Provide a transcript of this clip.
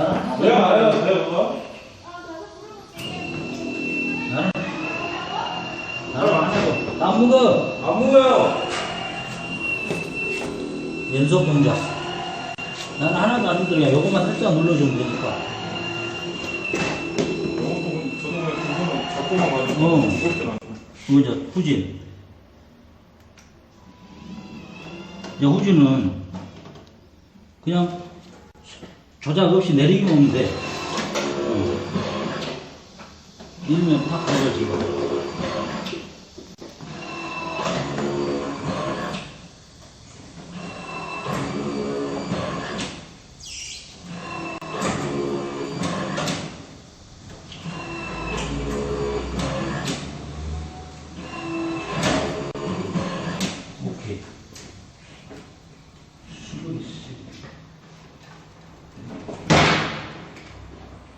나는 내가 알아야 돼, 그거? 나는 나는 하나도 안 먹어 안 먹어요. 연속 동작 나는 하나도 안 들어요 요것만 살짝 눌러주면 되니까 저것도 저도 그냥 그거는 잡고만 가지고 어. 무겁더라. 그죠 후진 이제 후진은 그냥 조작 없이 내리기만 하면 돼 어. 일면 팍 가져지고